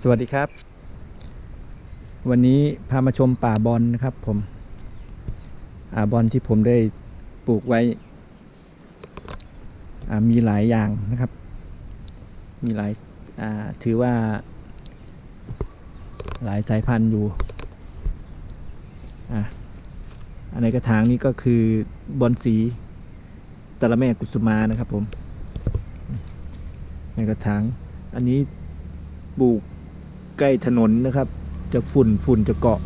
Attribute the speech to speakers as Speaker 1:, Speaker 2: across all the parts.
Speaker 1: สวัสดีครับ วันนี้พามาชมป่าบอลนะครับผมอ่าบอลที่ผมได้ปลูกไว้มีหลายอย่างนะครับ มีหลายาถือว่า หลายสายพันธุ์อยู่อะอันในกระถางนี้ก็คือบอลสีตะละแม่กุสุมานะครับผมในกระถางอันนี้ปลูก ใกล้ถนนนะครับ จะฝุ่นฝุ่นจะเกาะ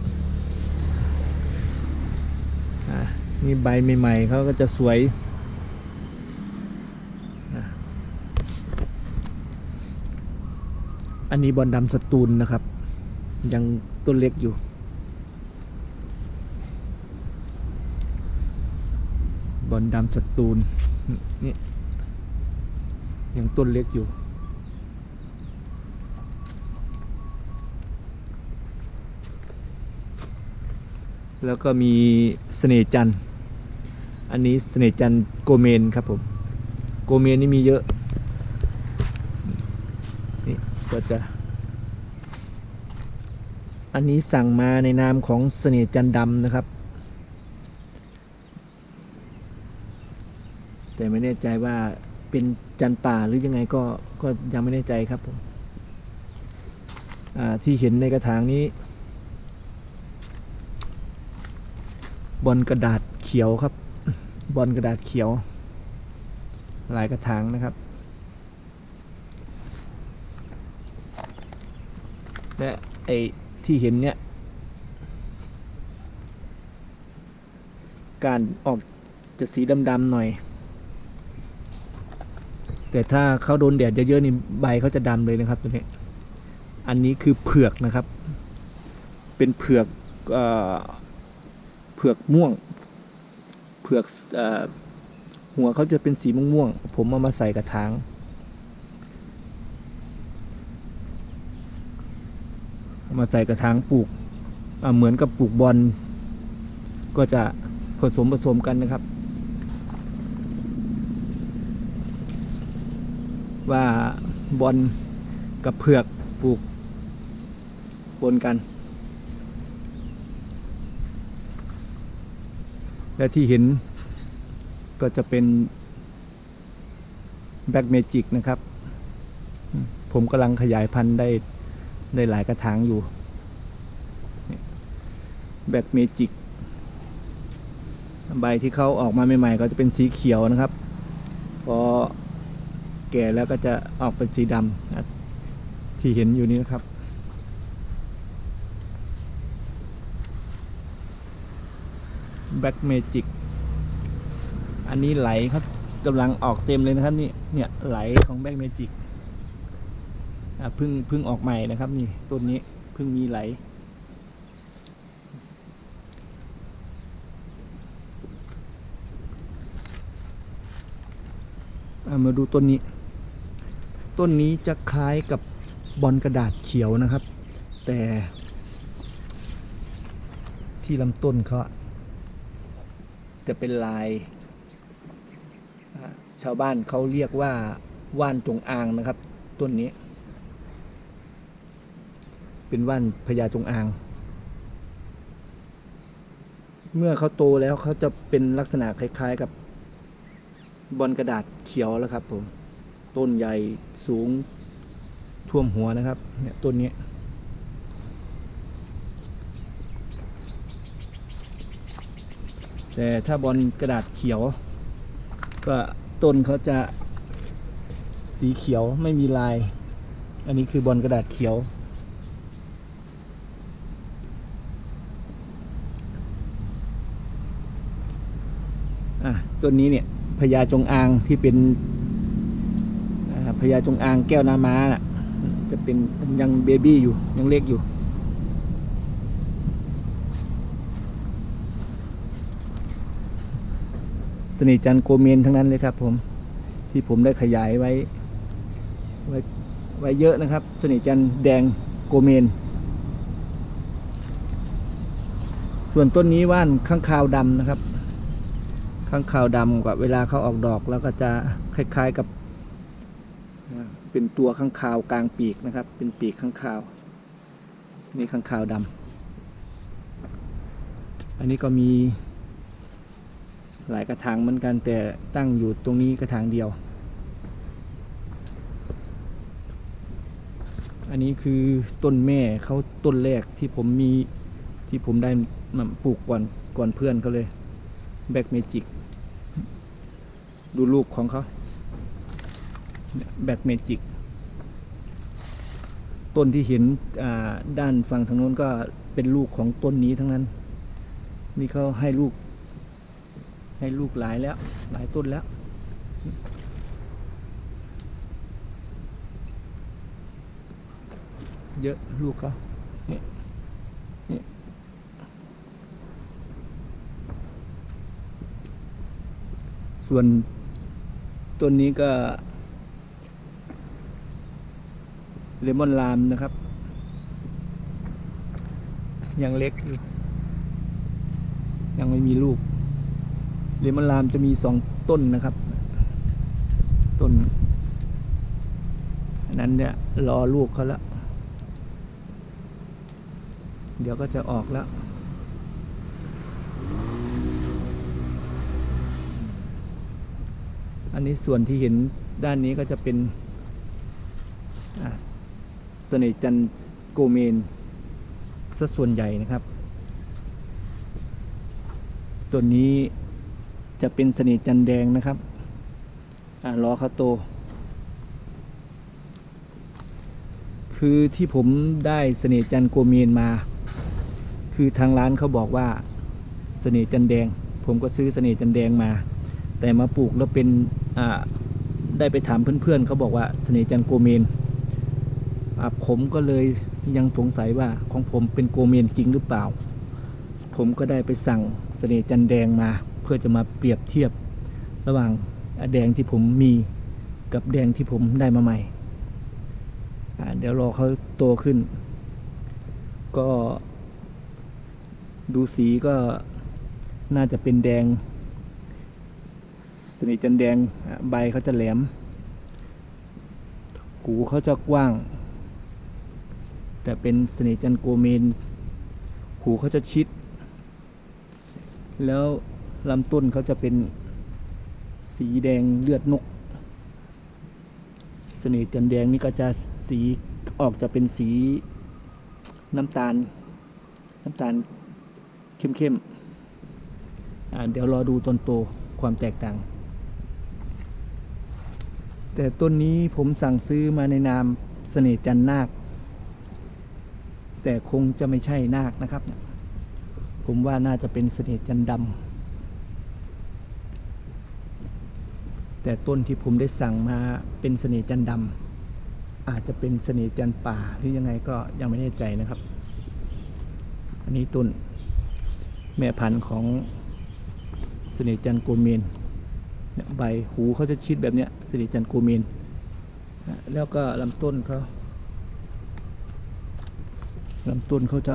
Speaker 1: นี่ใบใหม่ๆเขาก็จะสวยอันนี้บอลดำสตูลนะครับ ยังต้นเล็กอยู่ บอลดำสตูลนี่ยังต้นเล็กอยู่ แล้วก็มีเสน่จันอันนี้เสน่จันโกเมนครับผมโกเมนนี่มีเยอะนี่ก็จะ อันนี้สั่งมาในนามของเสน่จันดำนะครับ แต่ไม่แน่ใจว่าเป็นจันป่าหรือยังไงก็ก็ยังไม่แน่ใจครับผมที่เห็นในกระถางนี้ บอลกระดาษเขียวครับ บอลกระดาษเขียว หลายกระถางนะครับ และไอ้ที่เห็นเนี่ย การออกจะสีดำๆหน่อย แต่ถ้าเขาโดนแดดเยอะๆนี่ใบเขาจะดำเลยนะครับตัวนี้ อันนี้คือเผือกนะครับ เป็นเผือกอ่อ เผือกม่วง เผือกอหัวเขาจะเป็นสีม่วงๆผมเอามาใส่กระถางมาใส่กระถางปลูกเหมือนกับปลูกบอลก็จะผสมผสมกันนะครับ ว่าบอลกับเผือกปลูกปนกัน และที่เห็นก็จะเป็นแบ็กเมจิกนะครับ ผมกำลังขยายพันธุ์ได้ได้หลายกระถางอยู่แบ็กเมจิกใบที่เขาออกมาใหม่ๆ ก็จะเป็นสีเขียวนะครับ พอแก่แล้วก็จะออกเป็นสีดำที่เห็นอยู่นี้นะครับ แบ็กเมจิกอันนี้ไหลครับกำลังออกเต็มเลยนะครับนี่เนี่ยไหลของแบ็กเมจิกเพิ่งเพิ่งออกใหม่นะครับนี่ต้นนี้เพิ่งมีไหล มาดูต้นนี้ ต้นนี้จะคล้ายกับบอลกระดาษเขียวนะครับ แต่ที่ลำต้นเขา จะเป็นลาย ชาวบ้านเขาเรียกว่าว่านจงอางนะครับ ต้นนี้ เป็นว่านพญาจงอาง เมื่อเขาโตแล้วเขาจะเป็นลักษณะคล้าย ๆ กับบอลกระดาษเขียวแล้วครับผม ต้นใหญ่สูงท่วมหัวนะครับ เนี่ยต้นนี้ แต่ถ้าบอลกระดาษเขียว ก็ต้นเขาจะสีเขียวไม่มีลาย อันนี้คือบอลกระดาษเขียว อะต้นนี้เนี่ยพญาจงอางที่เป็นพญาจงอางแก้วน้ำม้าน่ะ จะเป็นยังเบบี้อยู่ยังเล็กอยู่ สนิจันโกเมนทั้งนั้นเลยครับ ผมที่ผมได้ขยายไว้ ไว้ไว้เยอะนะครับ สนิจันแดงโกเมน ส่วนต้นนี้ว่านข้างคาวดำนะครับ ข้างคาวดำกับเวลาเขาออกดอกแล้วก็จะคล้ายๆกับ เป็นตัวข้างคาวกลางปีกนะครับ เป็นปีกข้างคาว นี่ข้างคาวดำอันนี้ก็มี หลายกระถางเหมือนกันแต่ตั้งอยู่ตรงนี้กระถางเดียว อันนี้คือต้นแม่เขาต้นแรกที่ผมมีที่ผมได้ปลูกก่อนก่อนเพื่อนเขาเลย แบ็กเมจิก ดูลูกของเขาแบ็กเมจิก ต้นที่เห็นด้านฝั่งทางโน้นก็เป็นลูกของต้นนี้ทั้งนั้น นี่เขาให้ลูก ให้ลูกหลายแล้ว หลายต้นแล้ว เยอะลูกเขาเนี่ยเนี่ยส่วนต้นนี้ก็ เลมอนลามนะครับ ยังเล็กอยู่ยังไม่มีลูก เลมอนลามจะมีสองต้นนะครับ ต้นอันนั้นเนี่ยรอลูกเขาแล้วเดี๋ยวก็จะออกแล้ว อันนี้ส่วนที่เห็นด้านนี้ก็จะเป็นอ่าเสน่จันโกเมนซะส่วนใหญ่นะครับ ตัวนี้ จะเป็นเสน่ห์จันแดงนะครับอ่ารอเขาโต คือที่ผมได้เสน่ห์จันโกเมนมา คือทางร้านเขาบอกว่าเสน่ห์จันแดง ผมก็ซื้อเสน่ห์จันแดงมา แต่มาปลูกแล้วเป็นอ่าได้ไปถามเพื่อนๆเขาบอกว่าเสน่ห์จันโกเมนผมก็เลยยังสงสัยว่าของผมเป็นโกเมนจริงหรือเปล่า ผมก็ได้ไปสั่งเสน่ห์จันแดงมา พื่อจะมาเปรียบเทียบระหว่างแดงที่ผมมีกับแดงที่ผมได้มาใหม่ เดี๋ยวรอเขาโตขึ้น ก็ดูสีก็น่าจะเป็นแดง สนิจันแดงใบเขาจะแหลม กูเขาจะกว้าง แต่เป็นสนิจันโกเมน หูเขาจะชิด แล้ว ลำต้นเขาจะเป็นสีแดงเลือดนก สนิทจันแดงนี่ก็จะสีออกจะเป็นสีน้ำตาล น้ำตาลเข้มๆเดี๋ยวรอดูต้นโตความแตกต่าง แต่ต้นนี้ผมสั่งซื้อมาในนามเสน่ห์จันนาค แต่คงจะไม่ใช่นาคนะครับ ผมว่าน่าจะเป็นเสน่ห์จันดำ แต่ต้นที่ผมได้สั่งมาเป็นเสน่ห์จันดำอาจจะเป็นเสน่ห์จันป่าหรือยังไงก็ยังไม่แน่ใจนะครับ อันนี้ต้นแม่พันธุ์ของเสน่ห์จันโกเมนเนี่ยใบหูเขาจะชิดแบบเนี้ยเสน่ห์จันโกเมนแล้วก็ลำต้นเขาลำต้นเขาจะ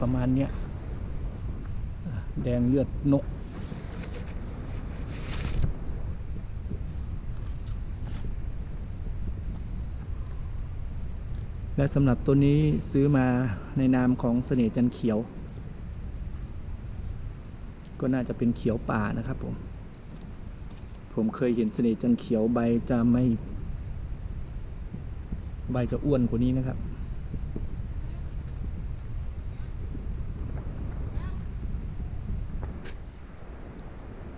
Speaker 1: ประมาณเนี้ยแดงเลือดนก และสำหรับตัวนี้ซื้อมาในนามของเสน่ห์จันเขียว ก็น่าจะเป็นเขียวป่านะครับผม ผมเคยเห็นเสน่ห์จันเขียวใบจะไม่ ใบจะอ้วนกว่านี้นะครับ